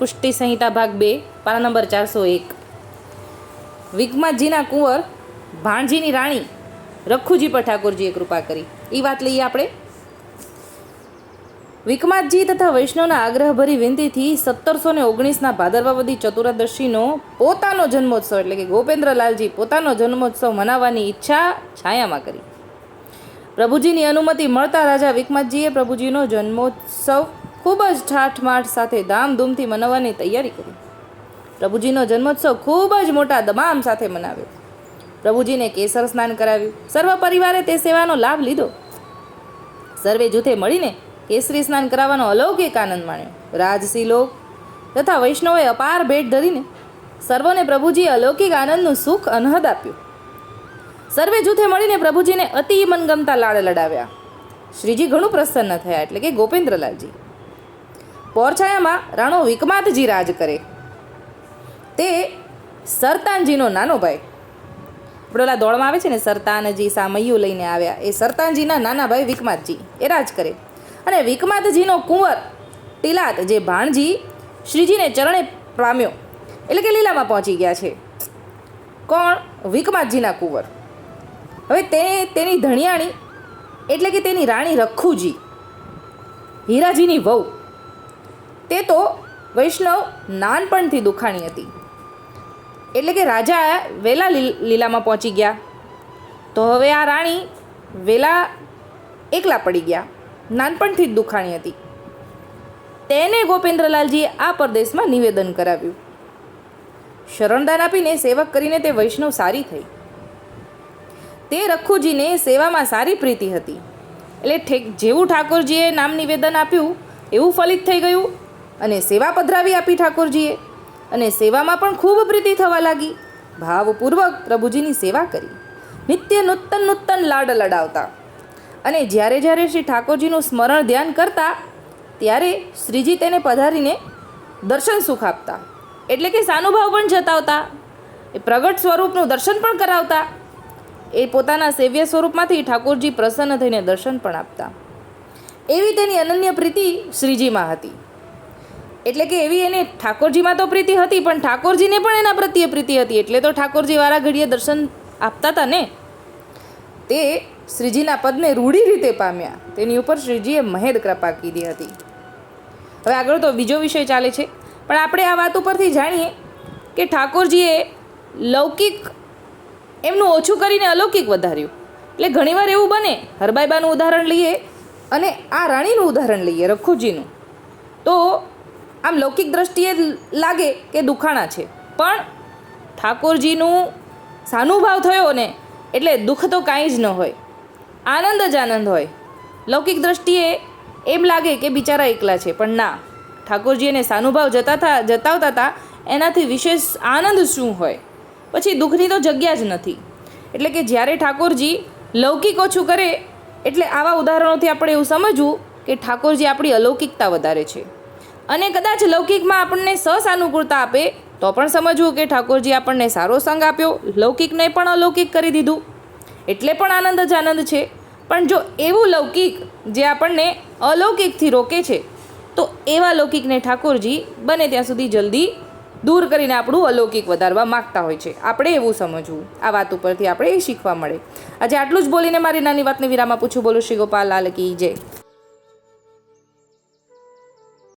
પુષ્ટિ સંહિતા ભાગ બે પાના નંબર ચારસો એક. વિકમાતજીના કુંવર ભાણજીની રાણી રખુજી પર ઠાકોરજીએ કૃપા કરી. એ વાત લઈએ આપણે. વિકમાતજી તથા વૈષ્ણવના આગ્રહભરી વિનંતીથી સત્તરસો ને ઓગણીસના ભાદરવાવદી ચતુર્દશીનો પોતાનો જન્મોત્સવ, એટલે કે ગોપેન્દ્રલાલજી પોતાનો જન્મોત્સવ મનાવવાની ઈચ્છા છાયામાં કરી. પ્રભુજીની અનુમતિ મળતા રાજા વિકમાતજીએ પ્રભુજીનો જન્મોત્સવ ખૂબ જ ઠાઠમાઠ સાથે ધામધૂમથી મનાવવાની તૈયારી કરી. પ્રભુજીનો જન્મોત્સવ ખૂબ જ મોટા દમામ સાથે મનાવ્યો. પ્રભુજીને કેસર સ્નાન કરાવ્યું. સર્વ પરિવારે તે સેવાનો લાભ લીધો. સર્વે જૂથે મળીને કેસરી સ્નાન કરાવવાનો અલૌકિક આનંદ માણ્યો. રાજસી લોક તથા વૈષ્ણવોએ અપાર ભેટ ધરીને સર્વોને પ્રભુજીએ અલૌકિક આનંદનું સુખ અનહદ આપ્યું. સર્વે જૂથે મળીને પ્રભુજીને અતિ મનગમતા લાડ લડાવ્યા. શ્રીજી ઘણું પ્રસન્ન થયા એટલે કે ગોપેન્દ્રલાલજી. પોરછાયામાં રાણો વિકમાતજી રાજ કરે. તે સરતાનજીનો નાનો ભાઈ. આપણે ઓલા દોડમાં આવે છે ને, સરતાનજી સામૈયું લઈને આવ્યા. એ સરતાનજીના નાના ભાઈ વિકમાતજી, એ રાજ કરે. અને વિકમાતજીનો કુંવર ટીલાત જે ભાણજી શ્રીજીને ચરણે પામ્યો, એટલે કે લીલામાં પહોંચી ગયા છે. કોણ? વિકમાતજીના કુંવર. હવે તે તેની ધણિયાણી, એટલે કે તેની રાણી રખુજી, હીરાજીની વહુ. તે તો વૈષ્ણવ નાનપણથી દુખાણી હતી. એટલે કે રાજા વેલા લીલ- લીલામાં પહોંચી ગયા. તો હવે આ રાણી વેલા એકલા પડી ગયા, નાનપણથી જ દુખાણી હતી. તેને ગોપેન્દ્રલાલજીએ આ પરદેશમાં નિવેદન કરાવ્યું. શરણદાન આપીને સેવક કરીને તે વૈષ્ણવ સારી થઈ. તે રખુજીને સેવામાં સારી પ્રીતિ હતી. એટલે જેવું ઠાકોરજીએ નામ નિવેદન આપ્યું, એવું ફલિત થઈ ગયું અને સેવા પધરાવી આપી ઠાકોરજીએ. અને સેવામાં પણ ખૂબ પ્રીતિ થવા લાગી. ભાવપૂર્વક પ્રભુજીની સેવા કરી. નિત્ય નૂતન નૂતન લાડ લડાવતા. અને જ્યારે જ્યારે શ્રી ઠાકોરજીનું સ્મરણ ધ્યાન કરતા, ત્યારે શ્રીજી તેને પધારીને દર્શન સુખ આપતા. એટલે કે સાનુભાવ પણ જતાવતા. એ પ્રગટ સ્વરૂપનું દર્શન પણ કરાવતા. એ પોતાના સેવ્ય સ્વરૂપમાંથી ઠાકોરજી પ્રસન્ન થઈને દર્શન પણ આપતા. એવી તેની અનન્ય પ્રીતિ શ્રીજીમાં હતી. એટલે કે એવી એને ઠાકોરજીમાં તો પ્રીતિ હતી, પણ ઠાકોરજીને પણ એના પ્રત્યે પ્રીતિ હતી. એટલે તો ઠાકોરજી વાળા ઘડીએ દર્શન આપતા હતા ને? તે શ્રીજીના પદને રૂઢી રીતે પામ્યા. તેની ઉપર શ્રીજીએ મહેદ કૃપા કીધી હતી. હવે આગળ તો બીજો વિષય ચાલે છે. પણ આપણે આ વાત ઉપરથી જાણીએ કે ઠાકોરજીએ લૌકિક, એમનું ઓછું કરીને અલૌકિક વધાર્યું. એટલે ઘણીવાર એવું બને, હરબાઈબાનું ઉદાહરણ લઈએ અને આ રાણીનું ઉદાહરણ લઈએ, રખુજીનું. તો આમ લૌકિક દ્રષ્ટિએ લાગે કે દુખાણા છે. પણ ઠાકોરજીનું સાનુભાવ થયો ને એટલે દુઃખ તો કાંઈ જ ન હોય. આનંદ જ આનંદ હોય. લૌકિક દ્રષ્ટિએ એમ લાગે કે બિચારા એકલા છે, પણ ના. ઠાકોરજી એને સાનુભાવ જતાતા જતાવતા હતા એનાથી વિશેષ આનંદ શું હોય? પછી દુઃખની તો જગ્યા જ નથી. એટલે કે જ્યારે ઠાકોરજી લૌકિક ઓછું કરે, એટલે આવા ઉદાહરણોથી આપણે એવું સમજવું કે ઠાકોરજી આપણી અલૌકિકતા વધારે છે. અને કદાચ લૌકિકમાં આપણને સસાનુકૂળતા આપે, તો પણ સમજવું કે ઠાકોરજી આપણને સારો સંગ આપ્યો, લૌકિકને પણ અલૌકિક કરી દીધું. એટલે પણ આનંદ જ આનંદ છે. પણ જો એવું લૌકિક જે આપણને અલૌકિકથી રોકે છે, તો એવા લૌકિકને ઠાકોરજી બને ત્યાં સુધી જલ્દી દૂર કરીને આપણું અલૌકિક વધારવા માગતા હોય છે. આપણે એવું સમજવું. આ વાત ઉપરથી આપણે એ શીખવા મળે. આજે આટલું જ બોલીને મારી નાની વાતને વિરામમાં પૂછું બોલું શ્રી ગોપાલ લાલ કી જય.